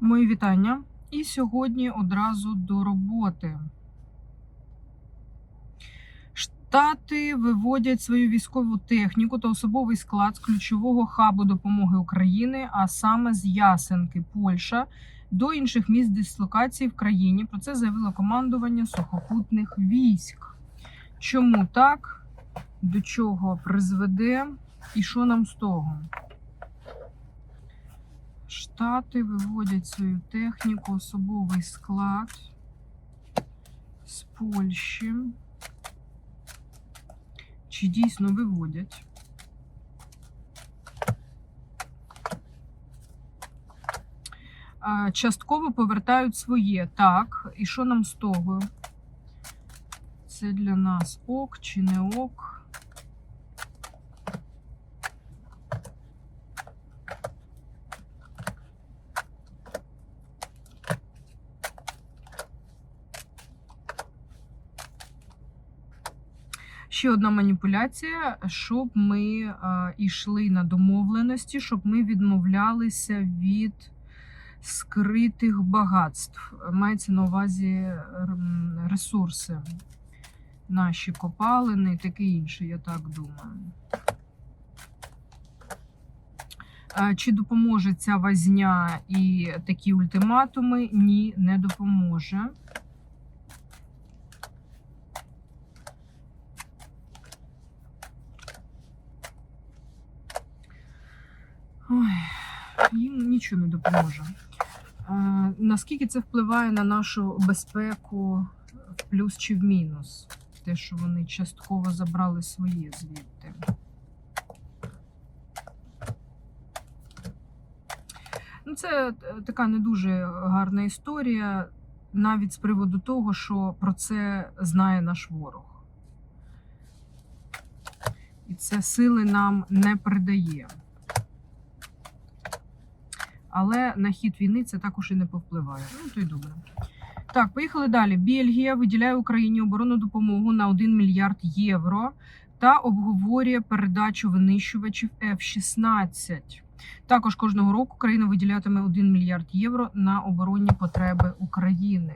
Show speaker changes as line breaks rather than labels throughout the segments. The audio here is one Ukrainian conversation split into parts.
Мої вітання. І сьогодні одразу до роботи. Штати виводять свою військову техніку та особовий склад з ключового хабу допомоги України, а саме з Ясенки, Польща, до інших міст дислокації в країні. Про це заявило командування сухопутних військ. Чому так? До чого призведе? І що нам з того? Штати виводять свою техніку, особовий склад з Польщі. Чи дійсно виводять? Частково повертають своє. Так, і що нам з того? Це для нас ок чи не ок? Ще одна маніпуляція, щоб ми а, йшли на домовленості, щоб ми відмовлялися від скритих багатств. Мається на увазі ресурси, наші копалини і таке інше, я так думаю. Чи допоможе ця возня і такі ультиматуми? Ні, не допоможе. Ой, їм нічого не допоможе. А, наскільки це впливає на нашу безпеку в плюс чи в мінус? Те, що вони частково забрали своє звідти. Ну, це е, така не дуже гарна історія, навіть з приводу того, що про це знає наш ворог. І це сили нам не придає. Але на хід війни це також і не повпливає. Ну, то й добре. Так, поїхали далі. Бельгія виділяє Україні оборонну допомогу на 1 мільярд євро та обговорює передачу винищувачів F-16. Також кожного року країна виділятиме 1 мільярд євро на оборонні потреби України.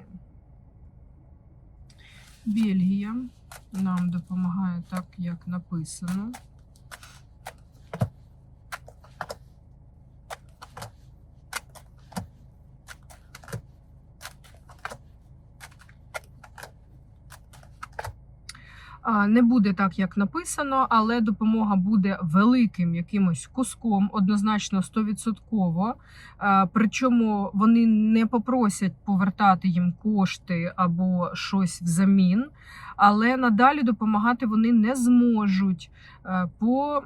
Бельгія нам допомагає так, як написано. Не буде так, як написано, але допомога буде великим якимось куском, однозначно 100%. Причому вони не попросять повертати їм кошти або щось взамін, але надалі допомагати вони не зможуть е, по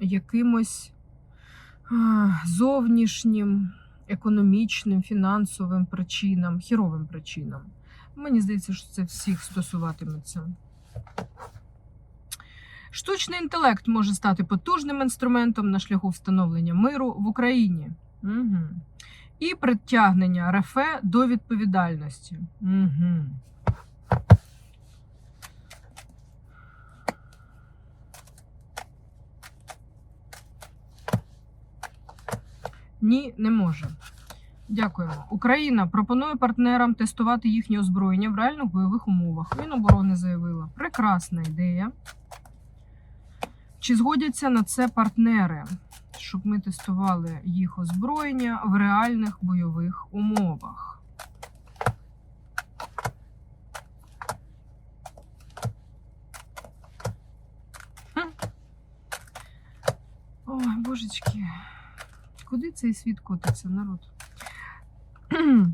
якимось зовнішнім економічним, фінансовим причинам, хіровим причинам. Мені здається, що це всіх стосуватиметься. Штучний інтелект може стати потужним інструментом на шляху встановлення миру в Україні. Угу. І притягнення РФ до відповідальності. Угу. Ні, не може. Дякуємо. Україна пропонує партнерам тестувати їхнє озброєння в реальних бойових умовах. Міноборони заявила. Прекрасна ідея. Чи згодяться на це партнери, щоб ми тестували їх озброєння в реальних бойових умовах? Ой, божечки, куди цей світ котиться, народ? А,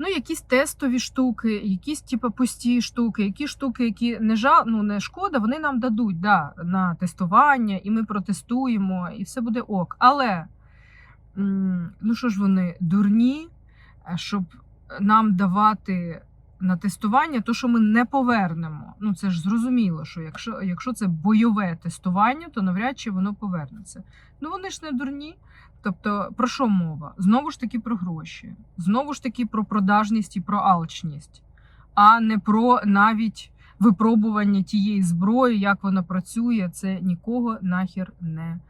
Ну, якісь тестові штуки, якісь типу, пусті штуки, які штуки, які не жа... ну, не шкода, вони нам дадуть да, на тестування, і ми протестуємо, і все буде ок. Але ну що ж вони дурні, е, щоб нам давати на тестування, то що ми не повернемо. Ну це ж зрозуміло, що якщо, якщо це бойове тестування, то навряд чи воно повернеться. Ну вони ж не дурні. Тобто, про що мова? Знову ж таки про гроші, знову ж таки про продажність і про алчність, а не про навіть випробування тієї зброї, як вона працює, це нікого нахер не е,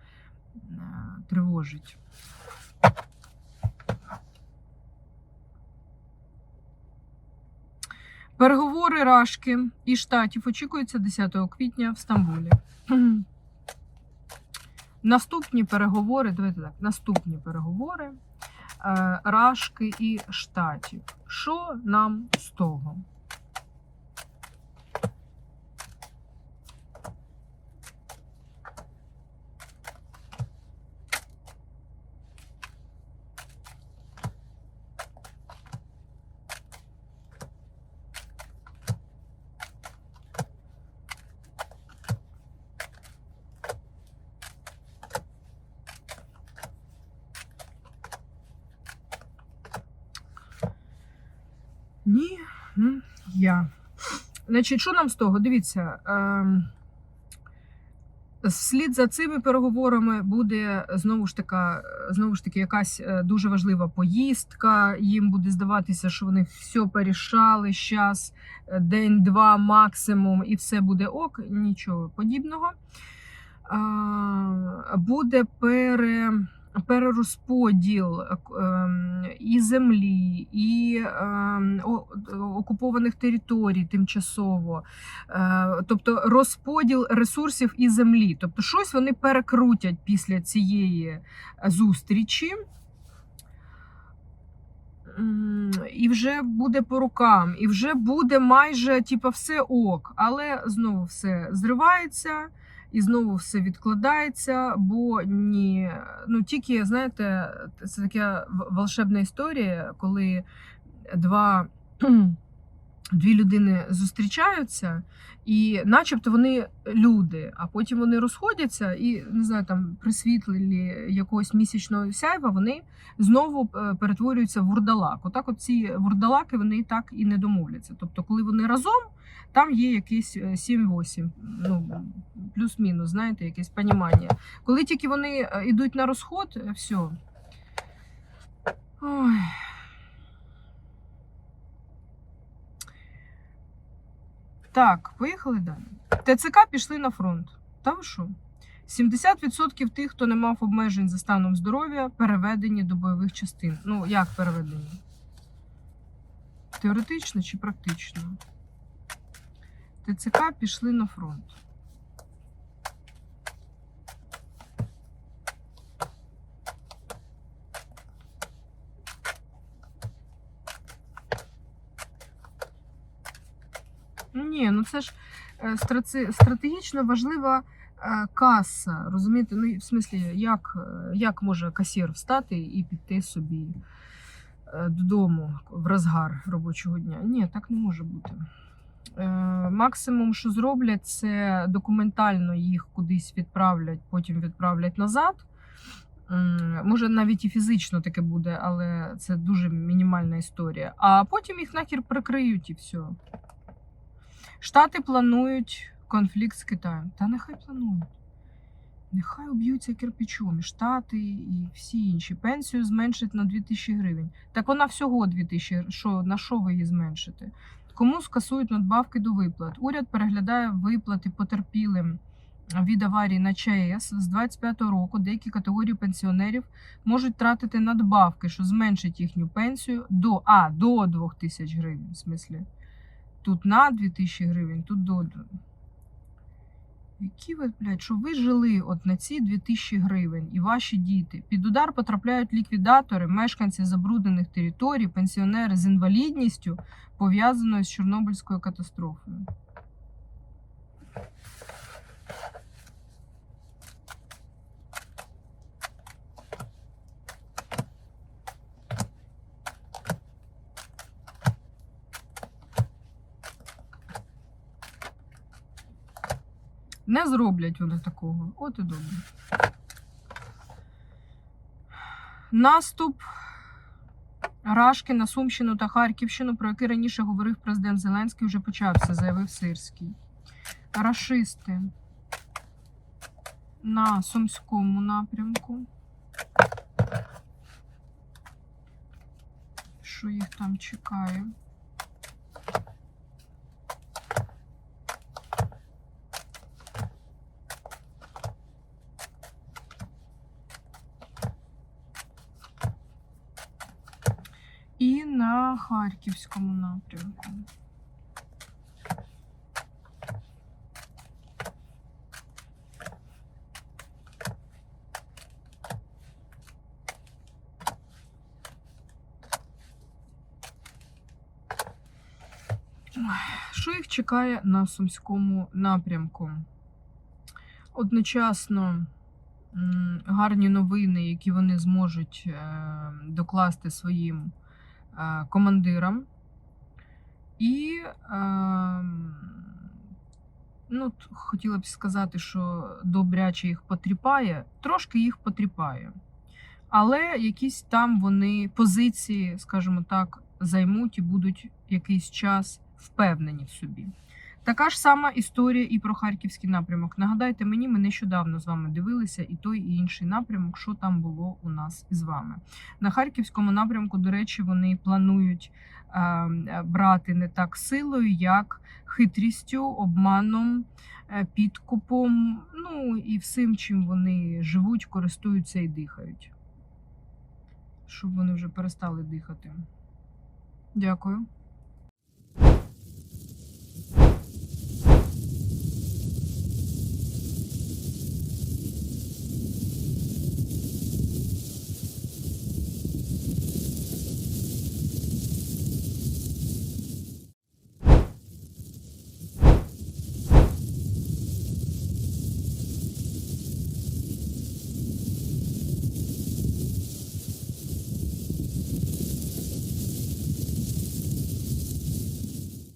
тривожить. Переговори Рашки і штатів очікуються 10 квітня в Стамбулі. Наступні переговори, давайте так, наступні переговори е, Рашки і штатів. Що нам з того? Ні, я. Значить, що нам з того? Дивіться. ем, Вслід за цими переговорами буде знову ж така, знову ж таки, якась е, дуже важлива поїздка. Їм буде здаватися, що вони все порішали зараз, день-два максимум, і все буде ок. Нічого подібного. Буде пере, перерозподіл е, ем, і землі, і ем, окупованих територій тимчасово. Е, тобто розподіл ресурсів і землі. Тобто, щось вони перекрутять після цієї зустрічі. І вже буде по рукам, і вже буде майже типа, все ок, але знову все зривається, і знову все відкладається, бо ні, ну тільки знаєте, це така волшебна історія, коли два дві людини зустрічаються, і начебто вони люди, а потім вони розходяться і не знаю, там при якогось місячного сяйва вони знову е, перетворюються в вурдалак. Отак, от ці вурдалаки вони так і не домовляться. Тобто, коли вони разом, там є якийсь е, 7-8, ну плюс-мінус, знаєте, якесь понімання. Коли тільки вони е, йдуть на розход, е, все. Ой. Так, поїхали далі. ТЦК пішли на фронт. Та ви що? 70% тих, хто не мав обмежень за станом здоров'я, переведені до бойових частин. Ну, як переведені? Теоретично чи практично? ТЦК пішли на фронт. Ну ні, ну це ж е, стратегічно важлива е, каса. Розумієте? Ну, в смислі, як, е, як може касір встати і піти собі додому в розгар робочого дня? Ні, так не може бути. Максимум, що зроблять, це документально їх кудись відправлять, потім відправлять назад. Може, навіть і фізично таке буде, але це дуже мінімальна історія. А потім їх нахер прикриють і все. Штати планують конфлікт з Китаєм. Та нехай планують. Нехай уб'ються кирпичом. І Штати і всі інші. Пенсію зменшить на 2000 гривень. Так вона всього 2000 гривень. Що, на що ви її зменшите? Кому скасують надбавки до виплат? Уряд переглядає виплати потерпілим від аварії на ЧАЕС з 25-го року. Деякі категорії пенсіонерів можуть тратити надбавки, що зменшить їхню пенсію до а, до 2000 гривень. В смислі. Тут на 2000 гривень, тут до. Які ви, блядь, що ви жили от на ці 2000 гривень і ваші діти. Під удар потрапляють ліквідатори, мешканці забруднених територій, пенсіонери з інвалідністю, пов'язаною з Чорнобильською катастрофою. Не зроблять вони такого. От і добре. Наступ Рашки на Сумщину та Харківщину, про який раніше говорив президент Зеленський, вже почався, заявив Сирський. Рашисти на Сумському напрямку. Що їх там чекає? Харківському напрямку. Що їх чекає на Сумському напрямку? Одночасно гарні новини, які вони зможуть е, докласти своїм е, командирам. І е, ну, хотіла б сказати, що добряче їх потріпає, трошки їх потріпає. Але якісь там вони позиції, скажімо так, займуть і будуть якийсь час впевнені в собі. Така ж сама історія і про харківський напрямок. Нагадайте мені, ми нещодавно з вами дивилися і той, і інший напрямок, що там було у нас із вами. На харківському напрямку, до речі, вони планують е, брати не так силою, як хитрістю, обманом, е, підкупом, ну і всім, чим вони живуть, користуються і дихають. Щоб вони вже перестали дихати. Дякую.